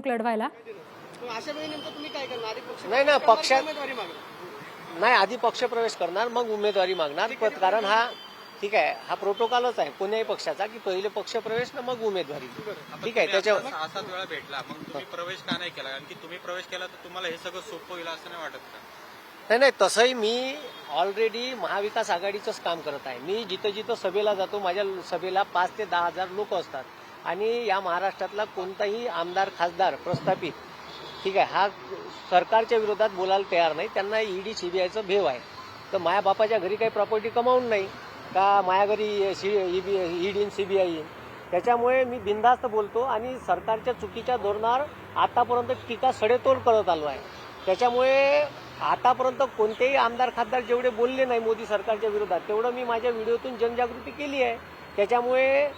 निवडणूक लढवायला? मग अशा वेळी नेमकं तुम्ही काय करणार? आधी पक्ष नाही ना, पक्षात- मागणार नाही आधी पक्षप्रवेश करणार मग उमेदवारी मागणार कारण हा ठीक आहे हा प्रोटोकॉलच आहे कोण्याही पक्षाचा की पहिले पक्षप्रवेश ना मग उमेदवारी. ठीक आहे. त्याच्यावर सात वेळा भेटला मग तुम्ही प्रवेश का नाही केला? कारण की तुम्ही प्रवेश केला तर तुम्हाला हे सगळं सोपं होईल असं नाही वाटत का? नाही नाही तसंही मी ऑलरेडी महाविकास आघाडीचंच काम करत आहे. मी जिथं जिथं सभेला जातो माझ्या सभेला पाच ते दहा हजार लोक असतात. आणि या महाराष्ट्रातला कोणताही आमदार खासदार प्रस्थापित ठीक आहे हा सरकारच्या विरोधात बोलायला तयार नाही. त्यांना ईडी सीबीआयचं भेव आहे. तर माया बापाच्या घरी काही प्रॉपर्टी कमावून नाही का माझ्या घरी सी ईडी सीबीआय येईन त्याच्यामुळे मी बिनधास्त बोलतो आणि सरकारच्या चुकीच्या धोरणावर आतापर्यंत टीका सडेतोड करत आलो आहे. त्याच्यामुळे आतापर्यंत कोणतेही आमदार खासदार जेवढे बोलले नाही मोदी सरकारच्या विरोधात तेवढं मी माझ्या व्हिडिओतून जनजागृती केली आहे. त्याच्यामुळे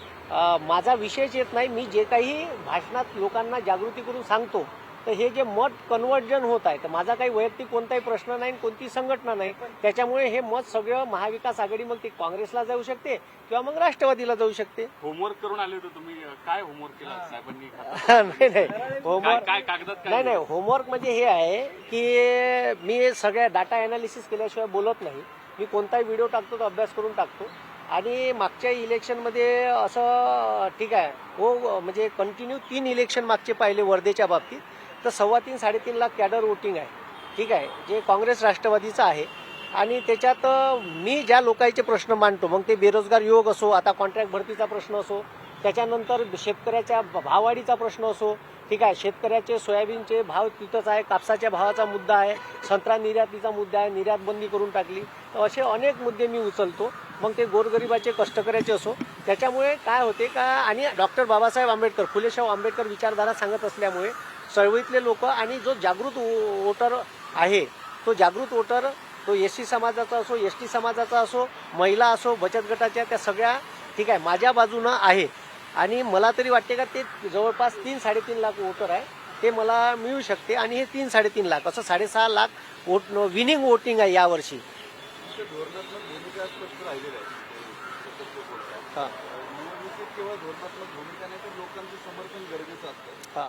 माझा विषयच येत नाही. मी जे काही भाषणात लोकांना जागृती करून सांगतो तर हे जे मत कन्वर्जन होत आहे तर माझा काही वैयक्तिक कोणताही प्रश्न नाही कोणती संघटना नाही. त्याच्यामुळे हे मत सगळं महाविकास आघाडी मग ती काँग्रेसला जाऊ शकते किंवा मग राष्ट्रवादीला जाऊ शकते. होमवर्क करून आले होते तुम्ही. काय होमवर्क केला साहेबांनी? नाही नाही. होमवर्क काय कागदात नाही नाही. होमवर्क म्हणजे हे आहे की मी सगळ्या डाटा अनालिसिस केल्याशिवाय बोलत नाही. मी कोणताही व्हिडिओ टाकतो तो अभ्यास करून टाकतो. आणि मागच्या इलेक्शनमध्ये असं ठीक आहे हो म्हणजे कंटिन्यू तीन इलेक्शन मागचे पाहिले वर्धेच्या बाबतीत. तर सव्वा तीन साडेतीन लाख कॅडर वोटिंग आहे. ठीक आहे जे काँग्रेस राष्ट्रवादीचं आहे. आणि त्याच्यात मी ज्या लोकांचे प्रश्न मांडतो मग ते बेरोजगार युवक असो आता कॉन्ट्रॅक्ट भरतीचा प्रश्न असो त्याच्यानंतर शेतकऱ्याच्या भाववाढीचा प्रश्न असो ठीक आहे शेतकऱ्याचे सोयाबीनचे भाव तिथंच आहे कापसाच्या भावाचा मुद्दा आहे. संत्रा निर्यातीचा मुद्दा आहे निर्यात बंदी करून टाकली. तर असे अनेक मुद्दे मी उचलतो. मग ते गोरगरिबाचे कष्टकऱ्याचे असो. त्याच्यामुळे काय होते का आणि डॉक्टर बाबासाहेब आंबेडकर फुलेशाह आंबेडकर विचारधारा सांगत असल्यामुळे चळवळीतले लोक आणि जो जागृत वोटर आहे तो जागृत वोटर तो एस सी समाजाचा असो एस टी समाजाचा असो महिला असो बचत गटाच्या त्या सगळ्या ठीक आहे माझ्या बाजूनं आहे. आणि मला तरी वाटते का ते जवळपास तीन साडेतीन लाख वोटर आहे. ते मला मिळू शकते आणि हे तीन साडेतीन लाख असं साडेसहा लाख वोट विनिंग वोटिंग आहे यावर्षी. धोरणात्मक भूमिका स्पष्ट राहिलेली आहे हा. धोरणात्मक भूमिका नाही तर लोकांचं समर्थन गरजेचं असतं. हा.